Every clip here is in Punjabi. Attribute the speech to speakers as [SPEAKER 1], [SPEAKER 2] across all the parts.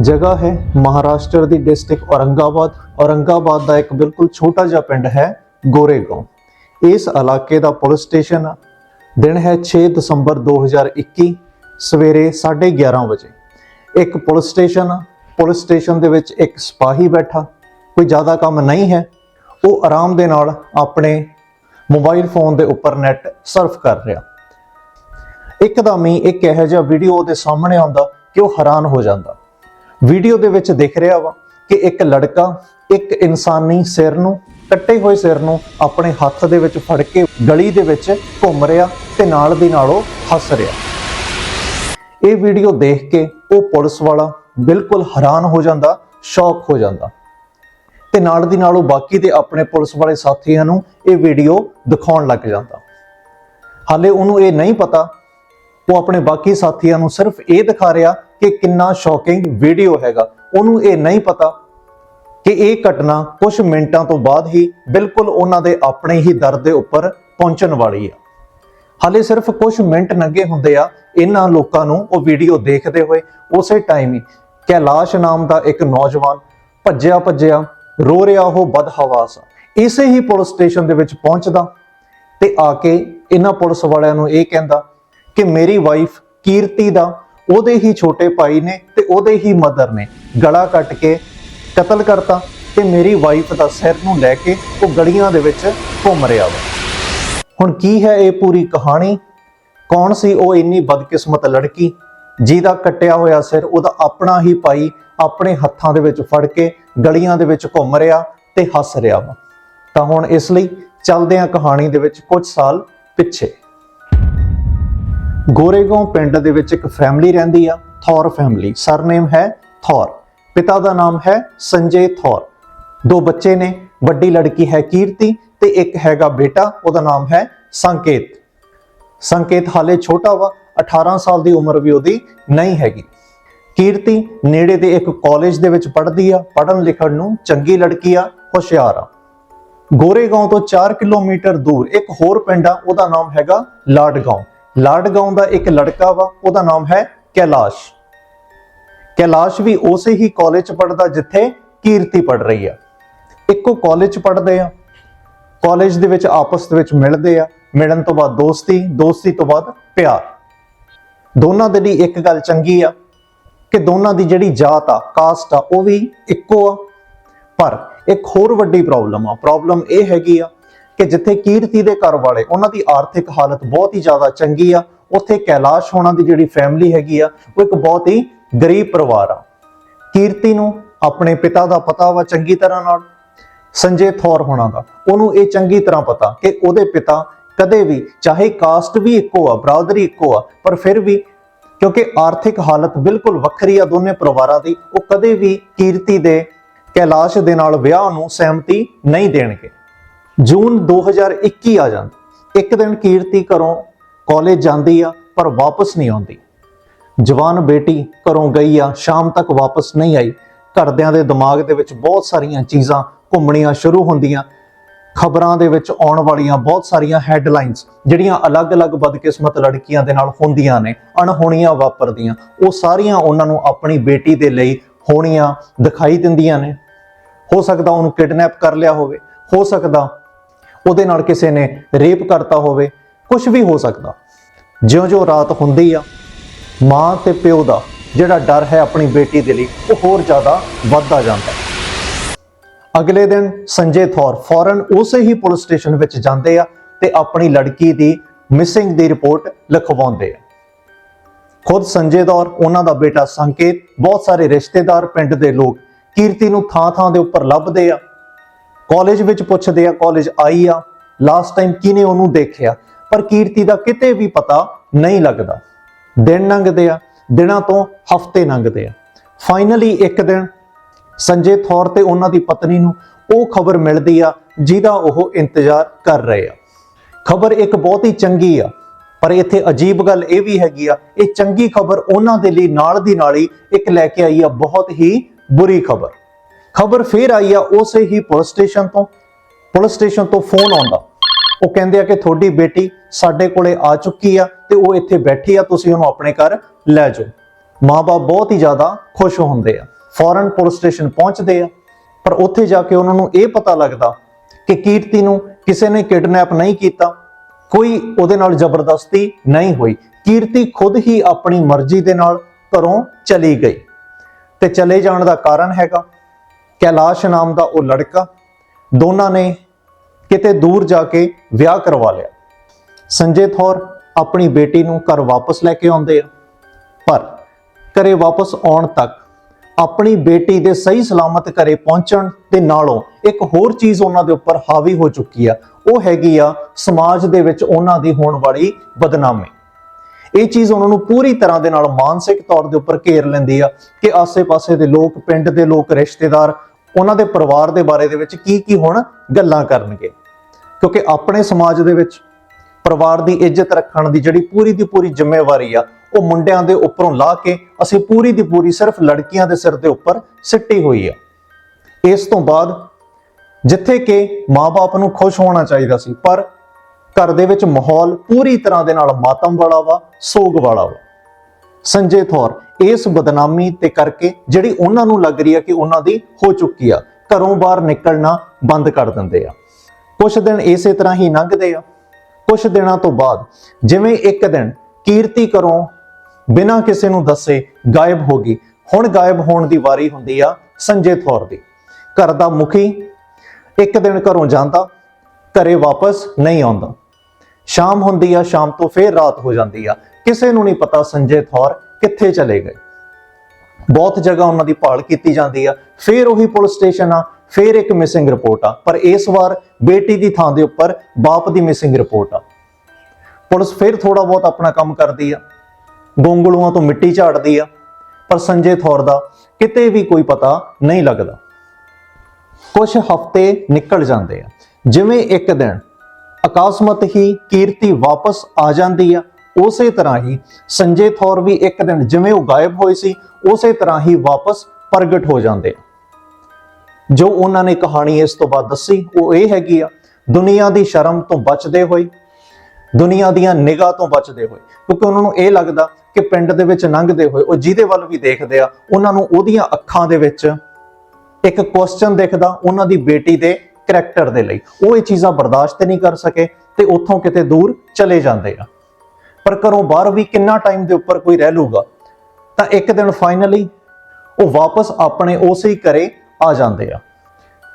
[SPEAKER 1] ਜਗ੍ਹਾ ਹੈ ਮਹਾਰਾਸ਼ਟਰ ਦੀ ਡਿਸਟ੍ਰਿਕਟ ਔਰੰਗਾਬਾਦ। ਔਰੰਗਾਬਾਦ ਦਾ ਇੱਕ ਬਿਲਕੁਲ ਛੋਟਾ ਜਿਹਾ ਪਿੰਡ ਹੈ ਗੋਰੇਗਾਂਵ ਇਸ ਇਲਾਕੇ ਦਾ ਪੁਲਿਸ ਸਟੇਸ਼ਨ ਆ। ਦਿਨ ਹੈ 6 ਦਸੰਬਰ 2021 ਸਵੇਰੇ 11:30 ਵਜੇ। ਇੱਕ ਪੁਲਿਸ ਸਟੇਸ਼ਨ ਆ। ਪੁਲਿਸ ਸਟੇਸ਼ਨ ਦੇ ਵਿੱਚ ਇੱਕ ਸਿਪਾਹੀ ਬੈਠਾ। ਕੋਈ ਜ਼ਿਆਦਾ ਕੰਮ ਨਹੀਂ ਹੈ। ਉਹ ਆਰਾਮ ਦੇ ਨਾਲ ਆਪਣੇ ਮੋਬਾਈਲ ਫੋਨ ਦੇ ਉੱਪਰ ਨੈਟ ਸਰਫ ਕਰ ਰਿਹਾ। ਇੱਕਦਮ ਹੀ ਇੱਕ ਇਹੋ ਜਿਹਾ ਵੀਡੀਓ ਉਹਦੇ ਸਾਹਮਣੇ ਆਉਂਦਾ ਕਿ ਉਹ ਹੈਰਾਨ ਹੋ ਜਾਂਦਾ। ਵੀਡੀਓ ਦੇ ਵਿੱਚ ਦਿਖ ਰਿਹਾ ਵਾ ਕਿ ਇੱਕ ਲੜਕਾ ਇੱਕ ਇਨਸਾਨੀ ਸਿਰ ਨੂੰ, ਕੱਟੇ ਹੋਏ ਸਿਰ ਨੂੰ ਆਪਣੇ ਹੱਥ ਦੇ ਵਿੱਚ ਫੜ ਕੇ ਗਲੀ ਦੇ ਵਿੱਚ ਘੁੰਮ ਰਿਹਾ ਤੇ ਨਾਲ ਦੀ ਨਾਲ ਉਹ ਹੱਸ ਰਿਹਾ। ਇਹ ਵੀਡੀਓ ਦੇਖ ਕੇ ਉਹ ਪੁਲਿਸ ਵਾਲਾ ਬਿਲਕੁਲ ਹੈਰਾਨ ਹੋ ਜਾਂਦਾ, ਸ਼ੌਕ ਹੋ ਜਾਂਦਾ। ਤੇ ਨਾਲ ਦੀ ਨਾਲ ਉਹ ਬਾਕੀ ਦੇ ਆਪਣੇ ਪੁਲਿਸ ਵਾਲੇ ਸਾਥੀਆਂ ਨੂੰ ਇਹ ਵੀਡੀਓ ਦਿਖਾਉਣ ਲੱਗ ਜਾਂਦਾ। ਹਾਲੇ ਉਹਨੂੰ ਇਹ ਨਹੀਂ ਪਤਾ, ਉਹ ਆਪਣੇ ਬਾਕੀ ਸਾਥੀਆਂ ਨੂੰ ਸਿਰਫ ਇਹ ਦਿਖਾ ਰਿਹਾ ਕਿ ਕਿੰਨਾ ਸ਼ੌਕਿੰਗ ਵੀਡੀਓ ਹੈਗਾ। ਉਹਨੂੰ ਇਹ ਨਹੀਂ ਪਤਾ ਕਿ ਇਹ ਘਟਨਾ ਕੁਝ ਮਿੰਟਾਂ ਤੋਂ ਬਾਅਦ ਹੀ ਬਿਲਕੁਲ ਉਹਨਾਂ ਦੇ ਆਪਣੇ ਹੀ ਦਰ ਦੇ ਉੱਪਰ ਪਹੁੰਚਣ ਵਾਲੀ ਆ। ਹਾਲੇ ਸਿਰਫ ਕੁਝ ਮਿੰਟ ਲੰਘੇ ਹੁੰਦੇ ਆ ਇਹਨਾਂ ਲੋਕਾਂ ਨੂੰ ਉਹ ਵੀਡੀਓ ਦੇਖਦੇ ਹੋਏ। ਉਸੇ ਟਾਈਮ ਹੀ ਕੈਲਾਸ਼ ਨਾਮ ਦਾ ਇੱਕ ਨੌਜਵਾਨ ਭੱਜਿਆ ਭੱਜਿਆ ਰੋ ਰਿਹਾ ਉਹ ਬਦਹਵਾਸ ਆ। ਇਸੇ ਹੀ ਪੁਲਿਸ ਸਟੇਸ਼ਨ ਦੇ ਵਿੱਚ ਪਹੁੰਚਦਾ ਤੇ ਆ ਕੇ ਇਹਨਾਂ ਪੁਲਿਸ ਵਾਲਿਆਂ ਨੂੰ ਇਹ ਕਹਿੰਦਾ ਕਿ ਮੇਰੀ ਵਾਈਫ ਕੀਰਤੀ ਦਾ ਉਹਦੇ ਹੀ ਛੋਟੇ ਭਾਈ ਨੇ ਤੇ ਉਹਦੇ ਹੀ ਮਦਰ ਨੇ ਗਲਾ ਕੱਟ ਕੇ ਕਤਲ ਕਰਤਾ ਤੇ ਮੇਰੀ ਵਾਈਫ ਦਾ ਸਿਰ ਨੂੰ ਲੈ ਕੇ ਉਹ ਗਲੀਆਂ ਦੇ ਵਿੱਚ ਘੁੰਮ ਰਿਹਾ ਵਾ। ਹੁਣ ਕੀ ਹੈ ਇਹ ਪੂਰੀ ਕਹਾਣੀ? ਕੌਣ ਸੀ ਉਹ ਇੰਨੀ ਬਦਕਿਸਮਤ ਲੜਕੀ ਜਿਹਦਾ ਕੱਟਿਆ ਹੋਇਆ ਸਿਰ ਉਹਦਾ ਆਪਣਾ ਹੀ ਭਾਈ ਆਪਣੇ ਹੱਥਾਂ ਦੇ ਵਿੱਚ ਫੜ ਕੇ ਗਲੀਆਂ ਦੇ ਵਿੱਚ ਘੁੰਮ ਰਿਹਾ ਤੇ ਹੱਸ ਰਿਹਾ ਵਾ। ਤਾਂ ਹੁਣ ਇਸ ਲਈ ਚੱਲਦੇ ਹਾਂ ਕਹਾਣੀ ਦੇ ਵਿੱਚ ਕੁਝ ਸਾਲ ਪਿੱਛੇ। ਗੋਰੇਗਾਂਵ ਪਿੰਡ ਦੇ ਵਿੱਚ ਇੱਕ ਫੈਮਿਲੀ ਰਹਿੰਦੀ ਆ, ਥੌਰ ਫੈਮਿਲੀ ਸਰਨੇਮ ਹੈ ਥੌਰ। ਪਿਤਾ ਦਾ ਨਾਮ ਹੈ ਸੰਜੇ ਥੌਰ। ਦੋ ਬੱਚੇ ਨੇ, ਵੱਡੀ ਲੜਕੀ ਹੈ ਕੀਰਤੀ ਤੇ ਇੱਕ ਹੈਗਾ ਬੇਟਾ, ਉਹਦਾ ਨਾਮ ਹੈ ਸੰਕੇਤ। ਸੰਕੇਤ ਹਾਲੇ ਛੋਟਾ ਵਾ 18 ਸਾਲ ਦੀ ਉਮਰ ਵੀ ਉਹਦੀ ਨਹੀਂ ਹੈਗੀ। ਕੀਰਤੀ ਨੇੜੇ ਦੇ ਇੱਕ ਕਾਲਜ ਦੇ ਵਿੱਚ ਪੜ੍ਹਦੀ ਆ, ਪੜ੍ਹਨ ਲਿਖਣ ਨੂੰ ਚੰਗੀ ਲੜਕੀ ਆ, ਹੁਸ਼ਿਆਰ ਆ। ਗੋਰੇਗਾਂਵ ਤੋਂ 4 ਕਿਲੋਮੀਟਰ ਦੂਰ ਇੱਕ ਹੋਰ ਪਿੰਡ ਆ, ਉਹਦਾ ਨਾਮ ਹੈਗਾ ਲਾਡਗਾਉਂ। ਲਾਡਗਾਂਵ ਲਾਡਗਾਂਵ ਦਾ ਇੱਕ ਲੜਕਾ ਵਾ, ਉਹਦਾ ਨਾਮ ਹੈ ਕੈਲਾਸ਼। ਕੈਲਾਸ਼ ਵੀ ਉਸੇ ਹੀ ਕਾਲਜ ਚ ਪੜਦਾ ਜਿੱਥੇ ਕੀਰਤੀ ਪੜ ਰਹੀ ਆ। ਇੱਕੋ ਕਾਲਜ ਚ ਪੜਦੇ ਆ। ਕਾਲਜ ਦੇ ਵਿੱਚ ਆਪਸ ਦੇ ਵਿੱਚ ਮਿਲਦੇ ਆ। ਮਿਲਣ ਤੋਂ ਬਾਅਦ ਦੋਸਤੀ ਦੋਸਤੀ ਤੋਂ ਬਾਅਦ ਪਿਆਰ। ਦੋਨਾਂ ਦੇ ਲਈ ਇੱਕ ਗੱਲ ਚੰਗੀ ਆ ਕਿ ਦੋਨਾਂ ਦੀ ਜਿਹੜੀ ਜਾਤ ਆ ਕਾਸਟ ਆ, ਉਹ ਵੀ ਇੱਕੋ ਆ। ਪਰ ਇੱਕ ਹੋਰ ਵੱਡੀ ਪ੍ਰੋਬਲਮ ਆ। ਪ੍ਰੋਬਲਮ ਇਹ ਹੈਗੀ ਆ ਕਿ ਜਿੱਥੇ ਕੀਰਤੀ ਦੇ ਘਰ ਵਾਲੇ, ਉਹਨਾਂ ਦੀ ਆਰਥਿਕ ਹਾਲਤ ਬਹੁਤ ਹੀ ਜ਼ਿਆਦਾ ਚੰਗੀ ਆ, ਉੱਥੇ ਕੈਲਾਸ਼ ਹੋਣਾ ਦੀ ਜਿਹੜੀ ਫੈਮਿਲੀ ਹੈਗੀ ਆ, ਉਹ ਇੱਕ ਬਹੁਤ ਹੀ ਗਰੀਬ ਪਰਿਵਾਰ ਆ। ਕੀਰਤੀ ਨੂੰ ਆਪਣੇ ਪਿਤਾ ਦਾ ਪਤਾ ਵਾ ਚੰਗੀ ਤਰ੍ਹਾਂ ਨਾਲ, ਸੰਜੇ ਥੌਰ ਹੋਣਾ ਦਾ। ਉਹਨੂੰ ਇਹ ਚੰਗੀ ਤਰ੍ਹਾਂ ਪਤਾ ਕਿ ਉਹਦੇ ਪਿਤਾ ਕਦੇ ਵੀ, ਚਾਹੇ ਕਾਸਟ ਵੀ ਇੱਕੋ ਆ, ਬਰਾਦਰੀ ਇੱਕੋ ਆ, ਪਰ ਫਿਰ ਵੀ ਕਿਉਂਕਿ ਆਰਥਿਕ ਹਾਲਤ ਬਿਲਕੁਲ ਵੱਖਰੀ ਆ ਦੋਨੇ ਪਰਿਵਾਰਾਂ ਦੀ, ਉਹ ਕਦੇ ਵੀ ਕੀਰਤੀ ਦੇ ਕੈਲਾਸ਼ ਦੇ ਨਾਲ ਵਿਆਹ ਨੂੰ ਸਹਿਮਤੀ ਨਹੀਂ ਦੇਣਗੇ। ਜੂਨ 2021 ਆ ਜਾਂਦਾ। ਇੱਕ ਦਿਨ ਕੀਰਤੀ ਘਰੋਂ ਕਾਲਜ ਜਾਂਦੀ ਆ, ਪਰ ਵਾਪਸ ਨਹੀਂ ਆਉਂਦੀ। ਜਵਾਨ ਬੇਟੀ ਘਰੋਂ ਗਈ ਆ, ਸ਼ਾਮ ਤੱਕ ਵਾਪਸ ਨਹੀਂ ਆਈ। ਘਰਦਿਆਂ ਦੇ ਦਿਮਾਗ ਦੇ ਵਿੱਚ ਬਹੁਤ ਸਾਰੀਆਂ ਚੀਜ਼ਾਂ ਘੁੰਮਣੀਆਂ ਸ਼ੁਰੂ ਹੁੰਦੀਆਂ। ਖਬਰਾਂ ਦੇ ਵਿੱਚ ਆਉਣ ਵਾਲੀਆਂ ਬਹੁਤ ਸਾਰੀਆਂ ਹੈਡਲਾਈਨਸ ਜਿਹੜੀਆਂ ਅਲੱਗ-ਅਲੱਗ ਬਦਕਿਸਮਤ ਲੜਕੀਆਂ ਦੇ ਨਾਲ ਹੁੰਦੀਆਂ ਨੇ, ਅਣਹੋਣੀਆਂ ਵਾਪਰਦੀਆਂ। ਉਹ ਸਾਰੀਆਂ ਉਹਨਾਂ ਨੂੰ ਆਪਣੀ ਬੇਟੀ ਦੇ ਲਈ ਹੋਣੀਆਂ ਦਿਖਾਈ ਦਿੰਦੀਆਂ ਨੇ। ਹੋ ਸਕਦਾ ਉਹਨੂੰ ਕਿਡਨੈਪ ਕਰ ਲਿਆ ਹੋਵੇ, ਹੋ ਸਕਦਾ ਉਹਦੇ ਨਾਲ ਕਿਸੇ ਨੇ ਰੇਪ ਕਰਤਾ ਹੋਵੇ ਕੁਝ ਵੀ ਹੋ ਸਕਦਾ। ਜਿਉਂ-ਜਿਉਂ ਰਾਤ ਹੁੰਦੀ ਆ, ਮਾਂ ਤੇ ਪਿਓ ਦਾ ਜਿਹੜਾ ਡਰ ਹੈ ਆਪਣੀ ਬੇਟੀ ਦੇ ਲਈ, ਉਹ ਹੋਰ ਜ਼ਿਆਦਾ ਵੱਧਦਾ ਜਾਂਦਾ ਹੈ। ਅਗਲੇ ਦਿਨ ਸੰਜੇ ਥੌਰ ਫੌਰਨ ਉਸੇ ਹੀ ਪੁਲਿਸ ਸਟੇਸ਼ਨ ਵਿੱਚ ਜਾਂਦੇ ਆ ਤੇ ਆਪਣੀ ਲੜਕੀ ਦੀ ਮਿਸਿੰਗ ਦੀ ਰਿਪੋਰਟ ਲਿਖਵਾਉਂਦੇ ਆ। ਖੁਦ ਸੰਜੇ ਦੌਰ, ਉਹਨਾਂ ਦਾ ਬੇਟਾ ਸੰਕੇਤ, ਬਹੁਤ ਸਾਰੇ ਰਿਸ਼ਤੇਦਾਰ ਪਿੰਡ ਦੇ ਲੋਕ ਕੀਰਤੀ ਨੂੰ ਥਾਂ-ਥਾਂ ਦੇ ਉੱਪਰ ਲੱਭਦੇ ਆ। ਕਾਲਜ ਵਿੱਚ ਪੁੱਛਦੇ ਆ, ਕਾਲਜ ਆਈ ਆ ਲਾਸਟ ਟਾਈਮ ਕਿਨੇ ਉਹਨੂੰ ਦੇਖਿਆ? ਪਰ ਕੀਰਤੀ ਦਾ ਕਿਤੇ ਵੀ ਪਤਾ ਨਹੀਂ ਲੱਗਦਾ। ਦਿਨ ਲੰਘਦੇ ਆ, ਦਿਨਾਂ ਤੋਂ ਹਫ਼ਤੇ ਲੰਘਦੇ ਆ। ਫਾਈਨਲੀ ਇੱਕ ਦਿਨ ਸੰਜੇ ਥੌਰ ਤੇ ਉਹਨਾਂ ਦੀ ਪਤਨੀ ਨੂੰ ਉਹ ਖਬਰ ਮਿਲਦੀ ਆ, ਜਿਹਦਾ ਉਹ ਇੰਤਜ਼ਾਰ ਕਰ ਰਹੇ ਆ। ਖਬਰ ਇੱਕ ਬਹੁਤ ਹੀ ਚੰਗੀ ਆ, ਪਰ ਇੱਥੇ ਅਜੀਬ ਗੱਲ ਇਹ ਵੀ ਹੈਗੀ ਆ, ਇਹ ਚੰਗੀ ਖਬਰ ਉਹਨਾਂ ਦੇ ਲਈ ਨਾਲ ਦੀ ਨਾਲ ਹੀ ਇੱਕ ਲੈ ਕੇ ਆਈ ਆ, ਬਹੁਤ ਹੀ ਬੁਰੀ ਖਬਰ। ਖਬਰ ਫੇਰ ਆਈ ਆ ਉਸੇ ਹੀ ਪੁਲਿਸ ਸਟੇਸ਼ਨ ਤੋਂ। ਪੁਲਿਸ ਸਟੇਸ਼ਨ ਤੋਂ ਫੋਨ ਆਉਂਦਾ। ਉਹ ਕਹਿੰਦੇ ਆ ਕਿ ਤੁਹਾਡੀ ਬੇਟੀ ਸਾਡੇ ਕੋਲੇ ਆ ਚੁੱਕੀ ਆ ਤੇ ਉਹ ਇੱਥੇ ਬੈਠੀ ਆ, ਤੁਸੀਂ ਉਹਨੂੰ ਆਪਣੇ ਘਰ ਲੈ ਜਾਓ। ਮਾਪੇ ਬਹੁਤ ਹੀ ਜ਼ਿਆਦਾ ਖੁਸ਼ ਹੁੰਦੇ ਆ। ਫੌਰਨ ਪੁਲਿਸ ਸਟੇਸ਼ਨ ਪਹੁੰਚਦੇ ਆ, ਪਰ ਉੱਥੇ ਜਾ ਕੇ ਉਹਨਾਂ ਨੂੰ ਇਹ ਪਤਾ ਲੱਗਦਾ ਕਿ ਕੀਰਤੀ ਨੂੰ ਕਿਸੇ ਨੇ ਕਿਡਨੈਪ ਨਹੀਂ ਕੀਤਾ, ਕੋਈ ਉਹਦੇ ਨਾਲ ਜ਼ਬਰਦਸਤੀ ਨਹੀਂ ਹੋਈ। ਕੀਰਤੀ ਖੁਦ ਹੀ ਆਪਣੀ ਮਰਜ਼ੀ ਦੇ ਨਾਲ ਘਰੋਂ ਚਲੀ ਗਈ। ਤੇ ਚਲੇ ਜਾਣ ਦਾ ਕਾਰਨ ਹੈਗਾ। ਕੈਲਾਸ਼ ਨਾਮ ਦਾ ਉਹ ਲੜਕਾ, ਦੋਨਾਂ ਨੇ ਕਿਤੇ ਦੂਰ ਜਾ ਕੇ ਵਿਆਹ ਕਰਵਾ ਲਿਆ। ਸੰਜੇ ਥੌਰ ਆਪਣੀ ਬੇਟੀ ਨੂੰ ਘਰ ਵਾਪਸ ਲੈ ਕੇ ਆਉਂਦੇ ਆ, ਪਰ ਘਰੇ ਵਾਪਸ ਆਉਣ ਤੱਕ ਆਪਣੀ ਬੇਟੀ ਦੇ ਸਹੀ ਸਲਾਮਤ ਘਰੇ ਪਹੁੰਚਣ ਦੇ ਨਾਲੋਂ ਇੱਕ ਹੋਰ ਚੀਜ਼ ਉਹਨਾਂ ਦੇ ਉੱਪਰ ਹਾਵੀ ਹੋ ਚੁੱਕੀ ਆ, ਉਹ ਹੈਗੀ ਆ ਸਮਾਜ ਦੇ ਵਿੱਚ ਉਹਨਾਂ ਦੀ ਹੋਣ ਵਾਲੀ ਬਦਨਾਮੀ। ਇਹ ਚੀਜ਼ ਉਹਨਾਂ ਨੂੰ ਪੂਰੀ ਤਰ੍ਹਾਂ ਦੇ ਨਾਲ ਮਾਨਸਿਕ ਤੌਰ ਦੇ ਉੱਪਰ ਘੇਰ ਲੈਂਦੀ ਆ ਕਿ ਆਸੇ-ਪਾਸੇ ਦੇ ਲੋਕ, ਪਿੰਡ ਦੇ ਲੋਕ, ਰਿਸ਼ਤੇਦਾਰ ਉਹਨਾਂ ਦੇ ਪਰਿਵਾਰ ਦੇ ਬਾਰੇ ਦੇ ਵਿੱਚ ਕੀ ਕੀ ਹੁਣ ਗੱਲਾਂ ਕਰਨਗੇ। ਕਿਉਂਕਿ ਆਪਣੇ ਸਮਾਜ ਦੇ ਵਿੱਚ ਪਰਿਵਾਰ ਦੀ ਇੱਜ਼ਤ ਰੱਖਣ ਦੀ ਜਿਹੜੀ ਪੂਰੀ ਦੀ ਪੂਰੀ ਜ਼ਿੰਮੇਵਾਰੀ ਆ, ਉਹ ਮੁੰਡਿਆਂ ਦੇ ਉੱਪਰੋਂ ਲਾ ਕੇ ਅਸੀਂ ਪੂਰੀ ਦੀ ਪੂਰੀ ਸਿਰਫ ਲੜਕੀਆਂ ਦੇ ਸਿਰ ਦੇ ਉੱਪਰ ਸਿੱਟੀ ਹੋਈ ਆ। ਇਸ ਤੋਂ ਬਾਅਦ ਜਿੱਥੇ ਕਿ ਮਾਪੇ ਨੂੰ ਖੁਸ਼ ਹੋਣਾ ਚਾਹੀਦਾ ਸੀ, ਪਰ ਘਰ ਦੇ ਵਿੱਚ ਮਾਹੌਲ ਪੂਰੀ ਤਰ੍ਹਾਂ ਦੇ ਨਾਲ ਮਾਤਮ ਵਾਲਾ ਵਾ, ਸੋਗ ਵਾਲਾ ਵਾ। ਸੰਜੇ ਥੌਰ ਇਸ ਬਦਨਾਮੀ ਤੇ ਕਰਕੇ ਜਿਹੜੀ ਉਹਨਾਂ ਨੂੰ ਲੱਗ ਰਹੀ ਆ ਕਿ ਉਹਨਾਂ ਦੀ ਹੋ ਚੁੱਕੀ ਆ, ਘਰੋਂ ਬਾਹਰ ਨਿਕਲਣਾ ਬੰਦ ਕਰ ਦਿੰਦੇ ਆ। ਕੁਝ ਦਿਨ ਇਸੇ ਤਰ੍ਹਾਂ ਹੀ ਲੰਘਦੇ ਆ। ਕੁਝ ਦਿਨਾਂ ਤੋਂ ਬਾਅਦ ਜਿਵੇਂ ਇੱਕ ਦਿਨ ਕੀਰਤੀ ਘਰੋਂ ਬਿਨਾਂ ਕਿਸੇ ਨੂੰ ਦੱਸੇ ਗਾਇਬ ਹੋ ਗਈ। ਹੁਣ ਗਾਇਬ ਹੋਣ ਦੀ ਵਾਰੀ ਹੁੰਦੀ ਆ ਸੰਜੇ ਥੌਰ ਦੀ। ਘਰ ਦਾ ਮੁਖੀ ਇੱਕ ਦਿਨ ਘਰੋਂ ਜਾਂਦਾ, ਘਰੇ ਵਾਪਸ ਨਹੀਂ ਆਉਂਦਾ। ਸ਼ਾਮ ਹੁੰਦੀ ਆ, ਸ਼ਾਮ ਤੋਂ ਫੇਰ ਰਾਤ ਹੋ ਜਾਂਦੀ ਆ। ਕਿਸੇ ਨੂੰ ਨਹੀਂ ਪਤਾ ਸੰਜੇ ਥੌਰ ਕਿੱਥੇ ਚਲੇ ਗਏ? ਬਹੁਤ ਜਗ੍ਹਾ ਉਹਨਾਂ ਦੀ ਭਾਲ ਕੀਤੀ ਜਾਂਦੀ ਆ। ਫਿਰ ਉਹੀ ਪੁਲਿਸ ਸਟੇਸ਼ਨ ਆ, ਫਿਰ ਇੱਕ ਮਿਸਿੰਗ ਰਿਪੋਰਟ ਆ। ਪਰ ਇਸ ਵਾਰ ਬੇਟੀ ਦੀ ਥਾਂ ਦੇ ਉੱਪਰ ਬਾਪ ਦੀ ਮਿਸਿੰਗ ਰਿਪੋਰਟ ਆ। ਪੁਲਿਸ ਫਿਰ ਥੋੜਾ ਬਹੁਤ ਆਪਣਾ ਕੰਮ ਕਰਦੀ ਆ। ਗੋਂਗਲੂਆਂ ਤੋਂ ਮਿੱਟੀ ਝਾੜਦੀ ਆ। ਪਰ ਸੰਜੇ ਥੌਰ ਦਾ ਕਿਤੇ ਵੀ ਕੋਈ ਪਤਾ ਨਹੀਂ ਲੱਗਦਾ। ਕੁਝ ਹਫ਼ਤੇ ਨਿਕਲ ਜਾਂਦੇ ਆ। ਜਿਵੇਂ ਇੱਕ ਦਿਨ ਅਕਾਸਮਤ ਹੀ ਕੀਰਤੀ ਵਾਪਸ ਆ ਜਾਂਦੀ ਆ। ਉਸੇ ਤਰ੍ਹਾਂ ਹੀ ਸੰਜੇ ਥੌਰ ਵੀ ਇੱਕ ਦਿਨ ਜਿਵੇਂ ਉਹ ਗਾਇਬ ਹੋਏ ਸੀ, ਉਸੇ ਤਰ੍ਹਾਂ ਹੀ ਵਾਪਸ ਪ੍ਰਗਟ ਹੋ ਜਾਂਦੇ ਆ। ਜੋ ਉਹਨਾਂ ਨੇ ਕਹਾਣੀ ਇਸ ਤੋਂ ਬਾਅਦ ਦੱਸੀ, ਉਹ ਇਹ ਹੈਗੀ ਆ, ਦੁਨੀਆ ਦੀ ਸ਼ਰਮ ਤੋਂ ਬਚਦੇ ਹੋਏ, ਦੁਨੀਆ ਦੀਆਂ ਨਿਗਾਹ ਤੋਂ ਬਚਦੇ ਹੋਏ, ਕਿਉਂਕਿ ਉਹਨਾਂ ਨੂੰ ਇਹ ਲੱਗਦਾ ਕਿ ਪਿੰਡ ਦੇ ਵਿੱਚ ਲੰਘਦੇ ਹੋਏ ਉਹ ਜਿਹਦੇ ਵੱਲ ਵੀ ਦੇਖਦੇ ਆ, ਉਹਨਾਂ ਨੂੰ ਉਹਦੀਆਂ ਅੱਖਾਂ ਦੇ ਵਿੱਚ ਇੱਕ ਕੁਐਸਚਨ ਦਿਖਦਾ ਉਹਨਾਂ ਦੀ ਬੇਟੀ ਦੇ ਕਰੈਕਟਰ ਦੇ ਲਈ। ਉਹ ਇਹ ਚੀਜ਼ਾਂ ਬਰਦਾਸ਼ਤ ਨਹੀਂ ਕਰ ਸਕੇ ਤੇ ਉੱਥੋਂ ਕਿਤੇ ਦੂਰ ਚਲੇ ਜਾਂਦੇ ਆ। ਪਰ ਘਰੋਂ ਬਾਹਰ ਵੀ ਕਿੰਨਾ ਟਾਈਮ ਦੇ ਉੱਪਰ ਕੋਈ ਰਹਿ ਲੂਗਾ ਤਾਂ ਇੱਕ ਦਿਨ ਫਾਈਨਲੀ ਉਹ ਵਾਪਸ ਆਪਣੇ ਉਸੇ ਹੀ ਘਰੇ ਆ ਜਾਂਦੇ ਆ।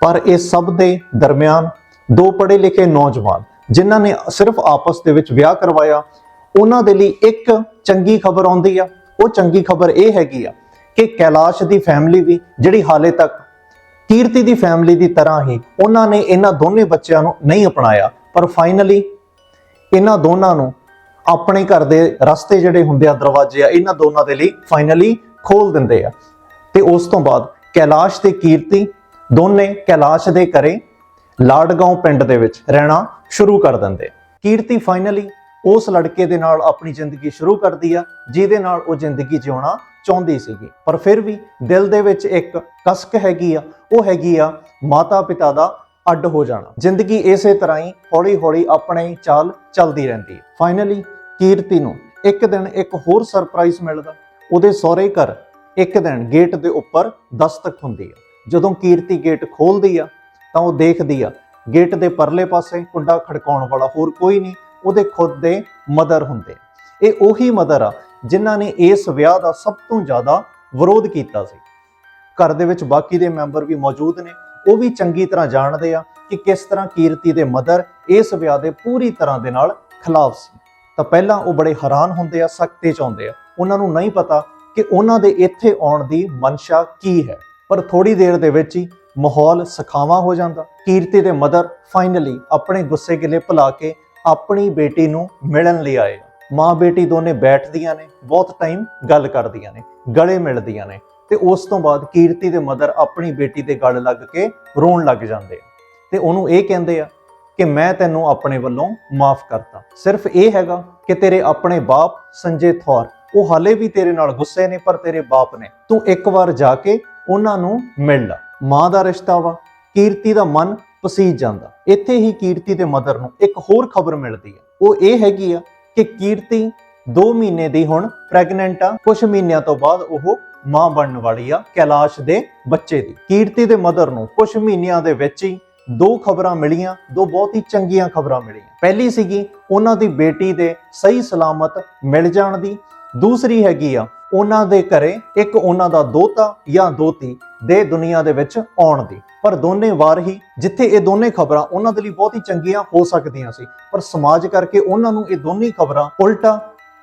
[SPEAKER 1] ਪਰ ਇਹ ਸਭ ਦੇ ਦਰਮਿਆਨ ਦੋ ਪੜ੍ਹੇ ਲਿਖੇ ਨੌਜਵਾਨ, ਜਿਨ੍ਹਾਂ ਨੇ ਸਿਰਫ ਆਪਸ ਦੇ ਵਿੱਚ ਵਿਆਹ ਕਰਵਾਇਆ, ਉਹਨਾਂ ਦੇ ਲਈ ਇੱਕ ਚੰਗੀ ਖਬਰ ਆਉਂਦੀ ਆ। ਉਹ ਚੰਗੀ ਖਬਰ ਇਹ ਹੈਗੀ ਆ ਕਿ ਕੈਲਾਸ਼ ਦੀ ਫੈਮਿਲੀ ਵੀ, ਜਿਹੜੀ ਹਾਲੇ ਤੱਕ ਕੀਰਤੀ ਦੀ ਫੈਮਿਲੀ ਦੀ ਤਰ੍ਹਾਂ ਹੀ ਉਹਨਾਂ ਨੇ ਇਹਨਾਂ ਦੋਨੇ ਬੱਚਿਆਂ ਨੂੰ ਨਹੀਂ ਅਪਣਾਇਆ, ਪਰ ਫਾਈਨਲੀ ਇਹਨਾਂ ਦੋਨਾਂ ਨੂੰ ਆਪਣੇ ਘਰ ਦੇ ਰਸਤੇ ਜਿਹੜੇ ਹੁੰਦੇ ਆ, ਦਰਵਾਜ਼ੇ ਆ, ਇਹਨਾਂ ਦੋਨਾਂ ਦੇ ਲਈ ਫਾਈਨਲੀ ਖੋਲ ਦਿੰਦੇ ਆ। ਤੇ ਉਸ ਤੋਂ ਬਾਅਦ ਕੈਲਾਸ਼ ਤੇ ਕੀਰਤੀ ਦੋਨੇ ਕੈਲਾਸ਼ ਦੇ ਘਰੇ ਲਾੜਗਾਉਂ ਪਿੰਡ ਦੇ ਵਿੱਚ ਰਹਿਣਾ ਸ਼ੁਰੂ ਕਰ ਦਿੰਦੇ। ਕੀਰਤੀ ਫਾਈਨਲੀ ਉਸ ਲੜਕੇ ਦੇ ਨਾਲ ਆਪਣੀ ਜ਼ਿੰਦਗੀ ਸ਼ੁਰੂ ਕਰਦੀ ਆ, ਜਿਹਦੇ ਨਾਲ ਉਹ ਜ਼ਿੰਦਗੀ ਜਿਉਣਾ ਚਾਹੁੰਦੀ ਸੀਗੀ। ਪਰ ਫਿਰ ਵੀ ਦਿਲ ਦੇ ਵਿੱਚ ਇੱਕ ਕਸਕ ਹੈਗੀ ਆ, ਉਹ ਹੈਗੀ ਆ ਮਾਤਾ ਪਿਤਾ ਦਾ ਅੱਡ ਹੋ ਜਾਣਾ। ਜ਼ਿੰਦਗੀ ਇਸੇ ਤਰ੍ਹਾਂ ਹੀ ਹੌਲੀ ਹੌਲੀ ਆਪਣੇ ਹੀ ਚਾਲ ਚੱਲਦੀ ਰਹਿੰਦੀ ਹੈ ਫਾਈਨਲੀ ਕੀਰਤੀ ਨੂੰ ਇੱਕ ਦਿਨ ਇੱਕ ਹੋਰ ਸਰਪ੍ਰਾਈਜ਼ ਮਿਲਦਾ। ਉਹਦੇ ਸਹੁਰੇ ਘਰ ਇੱਕ ਦਿਨ ਗੇਟ ਦੇ ਉੱਪਰ ਦਸਤਕ ਹੁੰਦੀ ਆ। ਜਦੋਂ ਕੀਰਤੀ ਗੇਟ ਖੋਲਦੀ ਆ, ਤਾਂ ਉਹ ਦੇਖਦੀ ਆ ਗੇਟ ਦੇ ਪਰਲੇ ਪਾਸੇ ਕੁੰਡਾ ਖੜਕਾਉਣ ਵਾਲਾ ਹੋਰ ਕੋਈ ਨਹੀਂ, ਉਹਦੇ ਖੁਦ ਦੇ ਮਦਰ ਹੁੰਦੇ ਇਹ ਉਹੀ ਮਦਰ ਆ ਜਿਨ੍ਹਾਂ ਨੇ ਇਸ ਵਿਆਹ ਦਾ ਸਭ ਤੋਂ ਜ਼ਿਆਦਾ ਵਿਰੋਧ ਕੀਤਾ ਸੀ। ਘਰ ਦੇ ਵਿੱਚ ਬਾਕੀ ਦੇ ਮੈਂਬਰ ਵੀ ਮੌਜੂਦ ਨੇ, ਉਹ ਵੀ ਚੰਗੀ ਤਰ੍ਹਾਂ ਜਾਣਦੇ ਆ ਕਿ ਕਿਸ ਤਰ੍ਹਾਂ ਕੀਰਤੀ ਦੇ ਮਦਰ ਇਸ ਵਿਆਹ ਦੇ ਪੂਰੀ ਤਰ੍ਹਾਂ ਦੇ ਨਾਲ ਖਿਲਾਫ ਸੀ। ਤਾਂ ਪਹਿਲਾਂ ਉਹ ਬੜੇ ਹੈਰਾਨ ਹੁੰਦੇ ਆ, ਸਖਤੀ ਚ ਆਉਂਦੇ ਆ। ਉਹਨਾਂ ਨੂੰ ਨਹੀਂ ਪਤਾ ਕਿ ਉਹਨਾਂ ਦੇ ਇੱਥੇ ਆਉਣ ਦੀ ਮਨਸ਼ਾ ਕੀ ਹੈ। ਪਰ ਥੋੜੀ ਦੇਰ ਦੇ ਵਿੱਚ ਹੀ ਮਾਹੌਲ ਸਖਾਵਾ ਹੋ ਜਾਂਦਾ। ਕੀਰਤੀ ਦੇ ਮਦਰ ਫਾਈਨਲੀ ਆਪਣੇ ਗੁੱਸੇ ਗਿਲੇ ਭੁਲਾ ਕੇ ਆਪਣੀ ਬੇਟੀ ਨੂੰ ਮਿਲਣ ਲਈ ਆਏ। ਮਾਂ ਬੇਟੀ ਦੋਨੇ ਬੈਠਦੀਆਂ ਨੇ, ਬਹੁਤ ਟਾਈਮ ਗੱਲ ਕਰਦੀਆਂ ਨੇ, ਗਲੇ ਮਿਲਦੀਆਂ ਨੇ। ਤੇ ਉਸ ਤੋਂ ਬਾਅਦ ਕੀਰਤੀ ਦੇ ਮਦਰ ਆਪਣੀ ਬੇਟੀ ਦੇ ਗਲ ਲੱਗ ਕੇ ਰੋਣ ਲੱਗ ਜਾਂਦੇ ਆ। ਤੇ ਉਹਨੂੰ ਇਹ ਕਹਿੰਦੇ ਆ ਕਿ ਮੈਂ ਤੈਨੂੰ ਆਪਣੇ ਵੱਲੋਂ ਮਾਫ ਕਰਤਾ। ਸਿਰਫ ਇਹ ਹੈਗਾ ਕਿ ਤੇਰੇ ਆਪਣੇ ਬਾਪ ਸੰਜੇ ਥੌਰ, ਉਹ ਹਾਲੇ ਵੀ ਤੇਰੇ ਨਾਲ ਗੁੱਸੇ ਨੇ, ਪਰ ਤੇਰੇ ਬਾਪ ਨੇ। ਤੂੰ ਇੱਕ ਵਾਰ ਜਾ ਕੇ ਉਹਨਾਂ ਨੂੰ ਮਿਲ ਲੈ। ਮਾਂ ਦਾ ਰਿਸ਼ਤਾ ਵਾ, ਕੀਰਤੀ ਦਾ ਮਨ ਪਸੀਜ ਜਾਂਦਾ। ਇੱਥੇ ਹੀ ਕੀਰਤੀ ਦੇ ਮਦਰ ਨੂੰ ਇੱਕ ਹੋਰ ਖਬਰ ਮਿਲਦੀ ਹੈ। ਉਹ ਇਹ ਹੈਗੀ ਆ ਕਿ ਕੀਰਤੀ 2 ਮਹੀਨੇ ਦੀ ਹੁਣ ਪ੍ਰੈਗਨੈਂਟ ਆ। ਕੁਝ ਮਹੀਨਿਆਂ ਤੋਂ ਬਾਅਦ ਉਹ ਮਾਂ ਬਣਨ ਵਾਲੀ ਆ, ਕੈਲਾਸ਼ ਦੇ ਬੱਚੇ ਦੀ। ਕੀਰਤੀ ਦੇ ਮਦਰ ਨੂੰ ਕੁਝ ਮਹੀਨਿਆਂ ਦੇ ਵਿੱਚ ਹੀ ਦੋ ਖਬਰਾਂ ਮਿਲੀਆਂ, ਦੋ ਬਹੁਤ ਹੀ ਚੰਗੀਆਂ ਖਬਰਾਂ ਮਿਲੀਆਂ। ਪਹਿਲੀ ਸੀਗੀ, ਉਹਨਾਂ ਦੀ ਬੇਟੀ ਦੇ ਸਹੀ ਸਲਾਮਤ ਮਿਲ ਜਾਣ ਦੀ। ਦੂਸਰੀ ਹੈਗੀ ਆ, ਉਹਨਾਂ ਦੇ ਘਰੇ ਇੱਕ ਉਹਨਾਂ ਦਾ ਦੋਤਾ ਜਾਂ ਦੋਤੀ ਦੇ ਦੁਨੀਆ ਦੇ ਵਿੱਚ ਆਉਣ ਦੀ। ਪਰ ਦੋਨੇ ਵਾਰ ਹੀ, ਜਿੱਥੇ ਇਹ ਦੋਨੇ ਖਬਰਾਂ ਉਹਨਾਂ ਦੇ ਲਈ ਬਹੁਤ ਹੀ ਚੰਗੀਆਂ ਹੋ ਸਕਦੀਆਂ ਸੀ, ਪਰ ਸਮਾਜ ਕਰਕੇ ਉਹਨਾਂ ਨੂੰ ਇਹ ਦੋਨੇ ਖਬਰਾਂ ਉਲਟਾ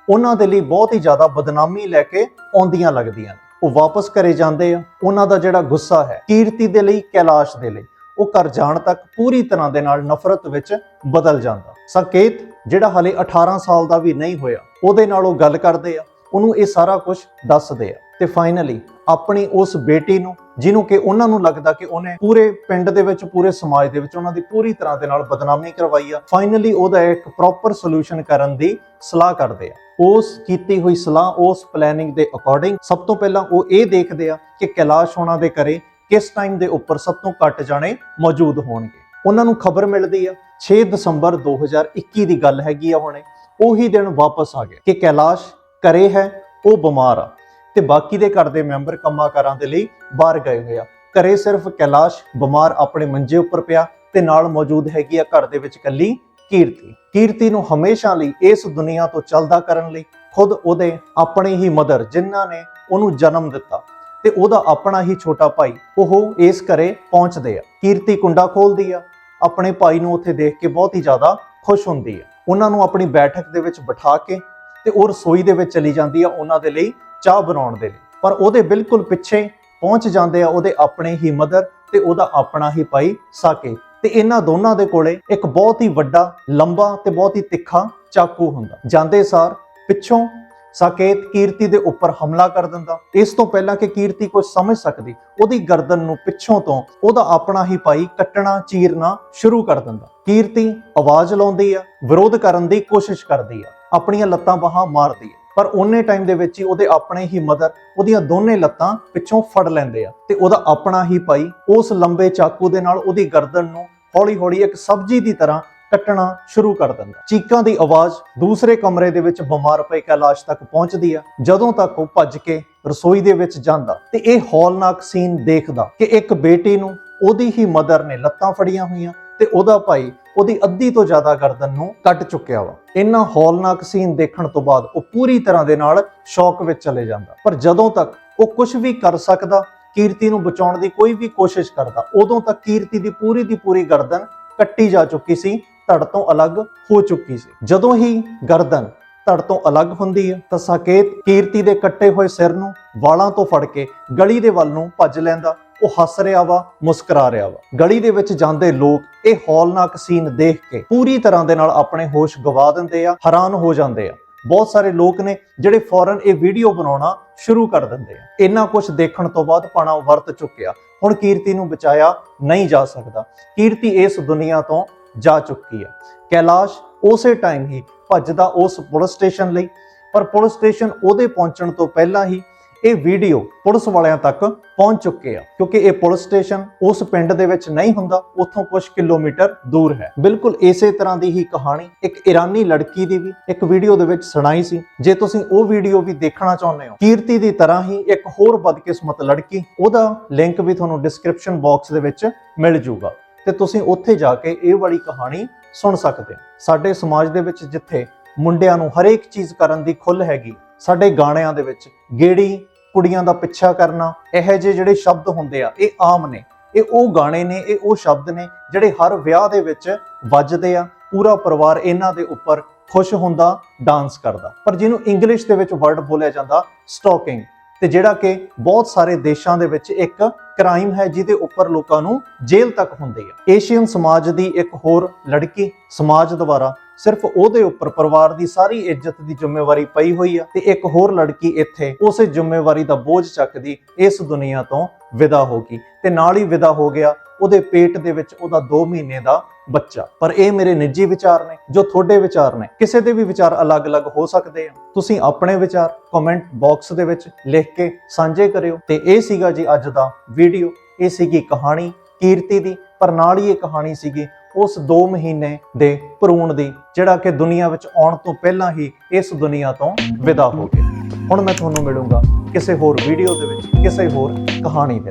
[SPEAKER 1] ਉਹਨਾਂ ਦੇ ਲਈ ਬਹੁਤ ਹੀ ਜ਼ਿਆਦਾ ਬਦਨਾਮੀ ਲੈ ਕੇ ਆਉਂਦੀਆਂ ਲੱਗਦੀਆਂ ਨੇ। ਉਹ ਵਾਪਸ ਘਰੇ ਜਾਂਦੇ ਆ, ਉਹਨਾਂ ਦਾ ਜਿਹੜਾ ਗੁੱਸਾ ਹੈ, ਕੀਰਤੀ ਦੇ ਲਈ, ਕੈਲਾਸ਼ ਦੇ ਲਈ। ਉਹ ਘਰ ਜਾਣ ਤੱਕ ਪੂਰੀ ਤਰ੍ਹਾਂ ਦੇ ਨਾਲ ਨਫ਼ਰਤ ਵਿੱਚ ਬਦਲ ਜਾਂਦਾ। ਸੰਕੇਤ ਜਿਹੜਾ ਹਲੇ 18 ਸਾਲ ਦਾ ਵੀ ਨਹੀਂ ਹੋਇਆ, ਉਹਦੇ ਨਾਲ ਉਹ ਗੱਲ ਕਰਦੇ ਆ, ਉਹਨੂੰ ਇਹ ਸਾਰਾ ਕੁਝ ਦੱਸਦੇ ਆ। ਤੇ ਫਾਈਨਲੀ ਆਪਣੀ ਉਸ ਬੇਟੀ ਨੂੰ, ਜਿਹਨੂੰ ਕਿ ਉਹਨਾਂ ਨੂੰ ਲੱਗਦਾ ਕਿ ਉਹਨੇ ਪੂਰੇ ਪਿੰਡ ਦੇ ਵਿੱਚ, ਪੂਰੇ ਸਮਾਜ ਦੇ ਵਿੱਚ ਉਹਨਾਂ ਦੀ ਪੂਰੀ ਤਰ੍ਹਾਂ ਦੇ ਨਾਲ ਬਦਨਾਮੀ ਕਰਵਾਈ ਆ ਫਾਈਨਲੀ ਉਹਦਾ ਇੱਕ ਪ੍ਰੋਪਰ ਸੋਲੂਸ਼ਨ ਕਰਨ ਦੀ ਸਲਾਹ ਕਰਦੇ ਆ। ਉਸ ਕੀਤੀ ਹੋਈ ਸਲਾਹ, ਉਸ ਪਲੈਨਿੰਗ ਦੇ ਅਕੋਰਡਿੰਗ ਸਭ ਤੋਂ ਪਹਿਲਾਂ ਉਹ ਇਹ ਦੇਖਦੇ ਆ ਕਿ ਕੈਲਾਸ਼ ਹੋਣਾ ਦੇ ਕਰੇ ਕਿਸ ਟਾਈਮ ਦੇ ਉੱਪਰ ਸਭ ਤੋਂ ਘੱਟ ਜਾਣੇ ਮੌਜੂਦ ਹੋਣਗੇ? ਉਹਨਾਂ ਨੂੰ ਖਬਰ ਮਿਲਦੀ ਆ 6 ਦਸੰਬਰ 2021 ਦੀ ਗੱਲ ਹੈਗੀ ਆ ਹੁਣੇ। ਉਹੀ ਦਿਨ ਵਾਪਸ ਆ ਗਿਆ ਕਿ ਕੈਲਾਸ਼ ਘਰੇ ਹੈ, ਉਹ ਬਿਮਾਰ ਆ। ਤੇ ਬਾਕੀ ਦੇ ਘਰ ਦੇ ਮੈਂਬਰ ਕੰਮਾਂ ਕਾਰਾਂ ਦੇ ਲਈ ਬਾਹਰ ਗਏ ਹੋਏ ਆ। ਘਰੇ ਸਿਰਫ ਕੈਲਾਸ਼ ਬਿਮਾਰ ਆਪਣੇ ਮੰਜੇ ਉੱਪਰ ਪਿਆ ਤੇ ਨਾਲ ਮੌਜੂਦ ਹੈਗੀ ਆ ਘਰ ਦੇ ਵਿੱਚ ਕੱਲੀ ਕੀਰਤੀ। ਕੀਰਤੀ ਨੂੰ ਹਮੇਸ਼ਾ ਲਈ ਇਸ ਦੁਨੀਆ ਤੋਂ ਚੱਲਦਾ ਕਰਨ ਲਈ ਖੁਦ ਉਹਦੇ ਆਪਣੇ ਹੀ ਮਦਰ ਜਿਨ੍ਹਾਂ ਨੇ ਉਹਨੂੰ ਜਨਮ ਦਿੱਤਾ। ਤੇ ਉਹਦਾ ਆਪਣਾ ਹੀ ਛੋਟਾ ਭਾਈ ਉਹ ਇਸ ਘਰੇ ਪਹੁੰਚਦੇ ਆ। ਕੀਰਤੀ ਕੁੰਡਾ ਖੋਲਦੀ ਆ। ਆਪਣੇ ਭਾਈ ਨੂੰ ਉੱਥੇ ਦੇਖ ਕੇ ਬਹੁਤ ਹੀ ਜ਼ਿਆਦਾ ਖੁਸ਼ ਹੁੰਦੀ ਆ। ਉਹਨਾਂ ਨੂੰ ਆਪਣੀ ਬੈਠਕ ਦੇ ਵਿੱਚ ਬਿਠਾ ਕੇ ਤੇ ਉਹ ਰਸੋਈ ਦੇ ਵਿੱਚ ਚਲੀ ਜਾਂਦੀ ਆ ਉਹਨਾਂ ਦੇ ਲਈ ਚਾਹ ਬਣਾਉਣ ਦੇ ਲਈ। ਪਰ ਉਹਦੇ ਬਿਲਕੁਲ ਪਿੱਛੇ ਪਹੁੰਚ ਜਾਂਦੇ ਆ ਉਹਦੇ ਆਪਣੇ ਹੀ ਮਦਰ ਤੇ ਉਹਦਾ ਆਪਣਾ ਹੀ ਭਾਈ ਸਾਕੇ। ਤੇ ਇਹਨਾਂ ਦੋਨਾਂ ਦੇ ਕੋਲੇ ਇੱਕ ਬਹੁਤ ਹੀ ਵੱਡਾ, ਲੰਬਾ ਤੇ ਬਹੁਤ ਹੀ ਤਿੱਖਾ ਚਾਕੂ ਹੁੰਦਾ। ਜਾਂਦੇ ਸਾਰ ਪਿੱਛੋਂ ਸਾਕੇਤ ਕੀਰਤੀ ਦੇ ਉੱਪਰ ਹਮਲਾ ਕਰ ਦਿੰਦਾ। ਇਸ ਤੋਂ ਪਹਿਲਾਂ ਕਿ ਕੀਰਤੀ ਕੋਈ ਸਮਝ ਸਕਦੀ, ਉਹਦੀ ਗਰਦਨ ਨੂੰ ਪਿੱਛੋਂ ਤੋਂ ਉਹਦਾ ਆਪਣਾ ਹੀ ਭਾਈ ਕੱਟਣਾ, ਚੀਰਨਾ ਸ਼ੁਰੂ ਕਰ ਦਿੰਦਾ। ਕੀਰਤੀ ਆਵਾਜ਼ ਲਾਉਂਦੀ ਆ, ਵਿਰੋਧ ਕਰਨ ਦੀ ਕੋਸ਼ਿਸ਼ ਕਰਦੀ ਆ, ਆਪਣੀਆਂ ਲੱਤਾਂ ਬਾਹਾਂ ਮਾਰਦੀ ਆ। ਪਰ ਉਹਨੇ ਟਾਈਮ ਦੇ ਵਿੱਚ ਹੀ ਉਹਦੇ ਆਪਣੇ ਹੀ ਮਦਰ, ਉਹਦੀਆਂ ਦੋਨੇ ਲੱਤਾਂ ਪਿੱਛੋਂ ਫੜ ਲੈਂਦੇ ਆ ਤੇ ਉਹਦਾ ਆਪਣਾ ਹੀ ਭਾਈ ਉਸ ਲੰਬੇ ਚਾਕੂ ਦੇ ਨਾਲ ਉਹਦੀ ਗਰਦਨ ਨੂੰ ਹੌਲੀ-ਹੌਲੀ ਇੱਕ ਸਬਜ਼ੀ ਦੀ ਤਰ੍ਹਾਂ ਕੱਟਣਾ ਸ਼ੁਰੂ ਕਰ ਦਿੰਦਾ। ਚੀਕਾਂ ਦੀ ਆਵਾਜ਼ ਦੂਸਰੇ ਕਮਰੇ ਦੇ ਵਿੱਚ ਬਿਮਾਰ ਪਏ ਕੈਲਾਸ਼ ਤੱਕ ਪਹੁੰਚਦੀ ਆ, ਜਦੋਂ ਤੱਕ ਉਹ ਭੱਜ ਕੇ ਰਸੋਈ ਦੇ ਵਿੱਚ ਜਾਂਦਾ ਤੇ ਇਹ ਹੌਲਨਾਕ ਸੀਨ ਦੇਖਦਾ ਕਿ ਇੱਕ ਬੇਟੀ ਨੂੰ ਉਹਦੀ ਹੀ ਮਦਰ ਨੇ ਲੱਤਾਂ ਫੜੀਆਂ ਹੋਈਆਂ ਤੇ ਉਹਦਾ ਭਾਈ ਉਹਦੀ ਅੱਧੀ ਤੋਂ ਜ਼ਿਆਦਾ ਗਰਦਨ ਨੂੰ ਕੱਟ ਚੁੱਕਿਆ ਵਾ। ਇੰਨਾ ਹੌਲਨਾਕ ਸੀਨ ਦੇਖਣ ਤੋਂ ਬਾਅਦ ਉਹ ਪੂਰੀ ਤਰ੍ਹਾਂ ਦੇ ਨਾਲ ਸ਼ੌਕ ਵਿੱਚ ਚਲੇ ਜਾਂਦਾ। ਪਰ ਜਦੋਂ ਤੱਕ ਉਹ ਕੁਝ ਵੀ ਕਰ ਸਕਦਾ, ਕੀਰਤੀ ਨੂੰ ਬਚਾਉਣ ਦੀ ਕੋਈ ਵੀ ਕੋਸ਼ਿਸ਼ ਕਰਦਾ, ਉਦੋਂ ਤੱਕ ਕੀਰਤੀ ਦੀ ਪੂਰੀ ਦੀ ਪੂਰੀ ਗਰਦਨ ਕੱਟੀ ਜਾ ਚੁੱਕੀ ਸੀ ਧੜ ਤੋਂ ਅਲੱਗ ਹੋ ਚੁੱਕੀ ਸੀ। ਜਦੋਂ ਹੀ ਗਰਦਨ ਧੜ ਤੋਂ ਅਲੱਗ ਹੁੰਦੀ ਹੈ, ਤਾਂ ਸਾਕੇਤ ਕੀਰਤੀ ਦੇ ਕੱਟੇ ਹੋਏ ਸਿਰ ਨੂੰ ਵਾਲਾਂ ਤੋਂ ਫੜ ਕੇ ਗਲੀ ਦੇ ਵੱਲ ਨੂੰ ਭੱਜ ਲੈਂਦਾ। ਉਹ ਹੱਸ ਰਿਹਾ ਵਾ, ਮੁਸਕਰਾ ਰਿਹਾ ਵਾ। ਗਲੀ ਦੇ ਵਿੱਚ ਜਾਂਦੇ ਲੋਕ ਇਹ ਹੌਲਨਾਕ ਸੀਨ ਦੇਖ ਕੇ ਪੂਰੀ ਤਰ੍ਹਾਂ ਦੇ ਨਾਲ ਆਪਣੇ ਹੋਸ਼ ਗਵਾ ਦਿੰਦੇ ਆ, ਹੈਰਾਨ ਹੋ ਜਾਂਦੇ ਆ। ਬਹੁਤ ਸਾਰੇ ਲੋਕ ਨੇ ਜਿਹੜੇ ਫੌਰਨ ਇਹ ਵੀਡੀਓ ਬਣਾਉਣਾ ਸ਼ੁਰੂ ਕਰ ਦਿੰਦੇ ਆ। ਇੰਨਾ ਕੁਝ ਦੇਖਣ ਤੋਂ ਬਾਅਦ ਪਾਣਾ ਵਰਤ ਚੁੱਕਿਆ। ਹੁਣ ਕੀਰਤੀ ਨੂੰ ਬਚਾਇਆ ਨਹੀਂ ਜਾ ਸਕਦਾ। ਕੀਰਤੀ ਇਸ ਦੁਨੀਆ ਤੋਂ ਜਾ ਚੁੱਕੀ ਹੈ ਕੈਲਾਸ਼ ਉਸੇ ਟਾਈਮ ਹੀ ਭੱਜਦਾ ਉਸ ਪੁਲਿਸ ਸਟੇਸ਼ਨ ਲਈ, ਪਰ ਪੁਲਿਸ ਸਟੇਸ਼ਨ ਉਹਦੇ ਪਹੁੰਚਣ ਤੋਂ ਪਹਿਲਾਂ ਹੀ ਇਹ ਵੀਡੀਓ ਪੁਲਿਸ ਵਾਲਿਆਂ ਤੱਕ ਪਹੁੰਚ ਚੁੱਕੇ ਆ, ਕਿਉਂਕਿ ਇਹ ਪੁਲਿਸ ਸਟੇਸ਼ਨ ਉਸ ਪਿੰਡ ਦੇ ਵਿੱਚ ਨਹੀਂ ਹੁੰਦਾ, ਉੱਥੋਂ ਕੁਝ ਕਿਲੋਮੀਟਰ ਦੂਰ ਹੈ। ਬਿਲਕੁਲ ਇਸੇ ਤਰ੍ਹਾਂ ਦੀ ਹੀ ਕਹਾਣੀ ਇੱਕ ਇਰਾਨੀ ਲੜਕੀ ਦੀ ਵੀ ਇੱਕ ਵੀਡੀਓ ਦੇ ਵਿੱਚ ਸੁਣਾਈ ਸੀ। ਜੇ ਤੁਸੀਂ ਉਹ ਵੀਡੀਓ ਵੀ ਦੇਖਣਾ ਚਾਹੁੰਦੇ ਹੋ, ਕੀਰਤੀ ਦੀ ਤਰ੍ਹਾਂ ਹੀ ਇੱਕ ਹੋਰ ਬਦਕਿਸਮਤ ਲੜਕੀ, ਉਹਦਾ ਲਿੰਕ ਵੀ ਤੁਹਾਨੂੰ ਡਿਸਕ੍ਰਿਪਸ਼ਨ ਬਾਕਸ ਦੇ ਵਿੱਚ ਮਿਲ ਜੂਗਾ। ਤੇ ਤੁਸੀਂ ਉੱਥੇ ਜਾ ਕੇ ਇਹ ਵਾਲੀ ਕਹਾਣੀ ਸੁਣ ਸਕਦੇ ਹੋ। ਸਾਡੇ ਸਮਾਜ ਦੇ ਵਿੱਚ ਜਿੱਥੇ ਮੁੰਡਿਆਂ ਨੂੰ ਹਰੇਕ ਚੀਜ਼ ਕਰਨ ਦੀ ਖੁੱਲ੍ਹ ਹੈਗੀ, ਸਾਡੇ ਗਾਣਿਆਂ ਦੇ ਵਿੱਚ ਗੇੜੀ, ਕੁੜੀਆਂ ਦਾ ਪਿੱਛਾ ਕਰਨਾ, ਇਹੋ ਜਿਹੇ ਜਿਹੜੇ ਸ਼ਬਦ ਹੁੰਦੇ ਆ, ਇਹ ਆਮ ਨੇ। ਇਹ ਉਹ ਗਾਣੇ ਨੇ, ਇਹ ਉਹ ਸ਼ਬਦ ਨੇ ਜਿਹੜੇ ਹਰ ਵਿਆਹ ਦੇ ਵਿੱਚ ਵੱਜਦੇ ਆ, ਪੂਰਾ ਪਰਿਵਾਰ ਇਹਨਾਂ ਦੇ ਉੱਪਰ ਖੁਸ਼ ਹੁੰਦਾ, ਡਾਂਸ ਕਰਦਾ। ਪਰ ਜਿਹਨੂੰ ਇੰਗਲਿਸ਼ ਦੇ ਵਿੱਚ ਵਰਡ ਬੋਲਿਆ ਜਾਂਦਾ ਸਟਾਕਿੰਗ ਤੇ ਜਿਹੜਾ ਕਿ ਬਹੁਤ ਸਾਰੇ ਦੇਸ਼ਾਂ ਦੇ ਵਿੱਚ ਇੱਕ ਕ੍ਰਾਈਮ ਹੈ ਜਿਹਦੇ ਉੱਪਰ ਲੋਕਾਂ ਨੂੰ ਜੇਲ੍ਹ ਤੱਕ ਹੁੰਦੀ ਹੈ। ਏਸ਼ੀਅਨ ਸਮਾਜ ਦੀ ਇੱਕ ਹੋਰ ਲੜਕੀ ਸਮਾਜ ਦੁਆਰਾ ਸਿਰਫ ਉਹਦੇ ਉੱਪਰ ਪਰਿਵਾਰ ਦੀ ਸਾਰੀ ਇੱਜ਼ਤ ਦੀ ਜ਼ਿੰਮੇਵਾਰੀ ਪਈ ਹੋਈ ਆ ਤੇ ਇੱਕ ਹੋਰ ਲੜਕੀ ਇੱਥੇ ਉਸੇ ਜ਼ਿੰਮੇਵਾਰੀ ਦਾ ਬੋਝ ਚੱਕਦੀ ਇਸ ਦੁਨੀਆ ਤੋਂ ਵਿਦਾ ਹੋ ਗਈ ਤੇ ਨਾਲ ਹੀ ਵਿਦਾ ਹੋ ਗਿਆ ਉਹਦੇ ਪੇਟ ਦੇ ਵਿੱਚ ਉਹਦਾ 2 ਮਹੀਨੇ ਦਾ ਬੱਚਾ। ਪਰ ਇਹ ਮੇਰੇ ਨਿੱਜੀ ਵਿਚਾਰ ਨੇ, ਜੋ ਤੁਹਾਡੇ ਵਿਚਾਰ ਨੇ। ਕਿਸੇ ਦੇ ਵੀ ਵਿਚਾਰ ਅਲੱਗ-ਅਲੱਗ ਹੋ ਸਕਦੇ ਆ। ਤੁਸੀਂ ਆਪਣੇ ਵਿਚਾਰ ਕਮੈਂਟ ਬਾਕਸ ਦੇ ਵਿੱਚ ਲਿਖ ਕੇ ਸਾਂਝੇ ਕਰਿਓ ਤੇ ਇਹ ਸੀਗਾ ਜੀ ਅੱਜ ਦਾ ਵੀਡੀਓ ਇਹ ਸੀਗੀ ਕਹਾਣੀ, ਕੀਰਤੀ ਦੀ, ਪਰ ਨਾਲ ਹੀ ਇਹ ਕਹਾਣੀ ਸੀਗੀ ਉਸ 2 ਮਹੀਨੇ ਦੇ ਭਰੂਣ ਦੀ, ਜਿਹੜਾ ਕਿ ਦੁਨੀਆ ਵਿੱਚ ਆਉਣ ਤੋਂ ਪਹਿਲਾਂ ਹੀ ਇਸ ਦੁਨੀਆ ਤੋਂ ਵਿਦਾ ਹੋ ਗਿਆ। ਹੁਣ ਮੈਂ ਤੁਹਾਨੂੰ ਮਿਲੂੰਗਾ ਕਿਸੇ ਹੋਰ ਵੀਡੀਓ ਦੇ ਵਿੱਚ, ਕਿਸੇ ਹੋਰ ਕਹਾਣੀ ਦੇ